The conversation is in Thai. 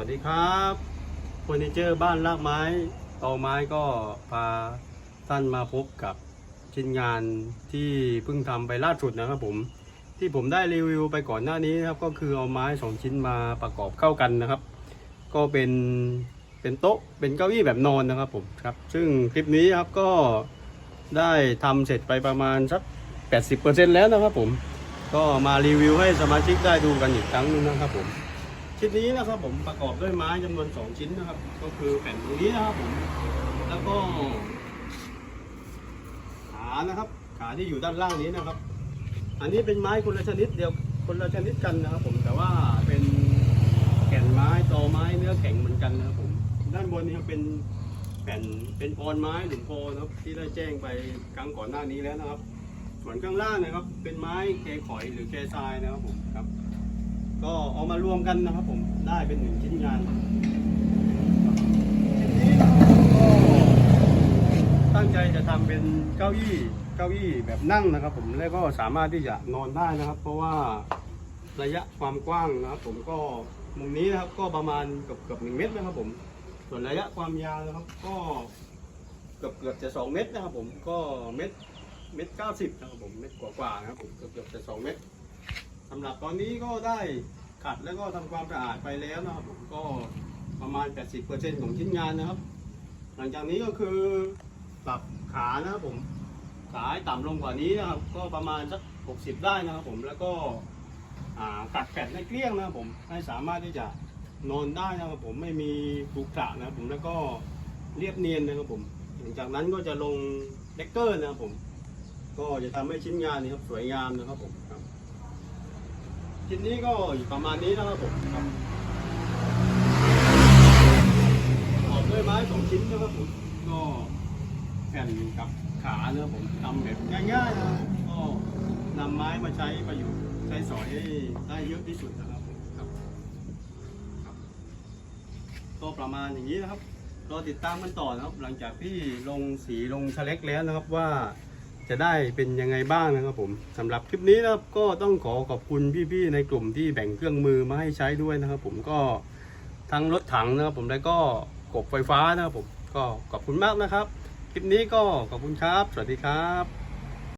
วัสดีครับเฟอร์นิเจอร์บ้านรากไม้ตอไม้ก็พาท่านมาพบกับชิ้นงานที่เพิ่งทำไปล่าสุดนะครับผม ที่ผมได้รีวิวไปก่อนหน้านี้นะครับ ก็คือเอาไม้สองชิ้นมาประกอบเข้ากันนะครับ ก็เป็นเป็นโต๊ะเป็นเก้าอี้แบบนอนนะครับผมครับ ซึ่งคลิปนี้ครับก็ได้ทำเสร็จไปประมาณสัก80%แล้วนะครับผม ก็มารีวิวให้สมาชิกได้ดูกันอีกครั้งหนึงนะครับผม ชิ้นนี้นะครับผมประกอบด้วยไม้จำนวน 2 ชิ้นนะครับ ก็คือแผ่นตรงนี้นะครับผม แล้วก็ ขานะครับ ขาที่อยู่ด้านล่างนี้นะครับ อันนี้เป็นไม้คนละชนิดเดียวคนละชนิดกันนะครับ ผมแต่ว่าเป็นแก่นไม้ตอไม้เนื้อแข็งเหมือนกันนะครับผม ด้านบนนี้ครับเป็นแผ่นเป็นออนไม้หรือโพนะครับ ที่ได้แจ้งไปครั้งก่อนหน้านี้แล้วนะครับ ส่วนข้างล่างนะครับ เป็นไม้แกขอยหรือแกทรายนะครับผมครับ ก็เอามารวมกันนะครับผมได้เป็นหนึ่งชิ้นงานชิ้นนี้ก็ตั้งใจจะทำเป็นเก้าอี้เก้าอี้แบบนั่งนะครับ ผมแล้วก็สามารถที่จะนอนได้นะครับ เพราะว่าระยะความกว้างนะครับ ผมก็มุมนี้นะครับ ก็ประมาณเกือบเกือบหนึ่งเมตรนะครับ ผม ส่วนระยะความยาวนะครับ ก็เกือบเกือบจะสองเมตรนะครับ ผมก็เมตรเมตรเก้าสิบนะครับผมเมตรกว่าๆนะครับผมเกือบเกือบจะสองเมตร สำหรับตอนนี้ก็ได้ขัดแล้วก็ทำความสะอาดไปแล้วนะครับผมก็ประมาณ 80%ของชิ้นงานนะครับ หลังจากนี้ก็คือปรับขานะครับผมขาให้ต่ำลงกว่านี้นะครับ ก็ประมาณสัก 60 ได้นะครับผมแล้วก็กัดแผ่นให้เกลี้ยงนะครับผมให้สามารถที่จะนอนได้นะครับผมไม่มีขรุขระนะครับผมแล้วก็เรียบเนียนนะครับผมหลังจากนั้นก็จะลงเด็กเกอร์นะครับผม ก็จะทำให้ชิ้นงานนี้ครับสวยงามนะครับผม ครับชิ้นนี้ก็อยู่ประมาณนี้นะครับผมครับออกด้วยไม้สองชิ้นนะครับผมก็แผ่นกับขานะครับผมทำแบบง่ายๆนะก็นำไม้มาใช้ประโยชน์ใช้สอยให้ได้เยอะที่สุดนะครับผมครับครับ ก็ประมาณอย่างนี้นะครับรอติดตามกันต่อนะครับ หลังจากที่ลงสีลงชะเล็กแล้วนะครับว่า จะได้เป็นยังไงบ้างนะครับผมสำหรับคลิปนี้นะครับก็ต้องขอขอบคุณพี่ๆในกลุ่มที่แบ่งเครื่องมือมาให้ใช้ด้วยนะครับ ผมก็ทั้งรถถังนะครับผมแล้วก็กบไฟฟ้านะครับผมก็ขอบคุณมากนะครับ คลิปนี้ก็ขอบคุณครับ สวัสดีครับ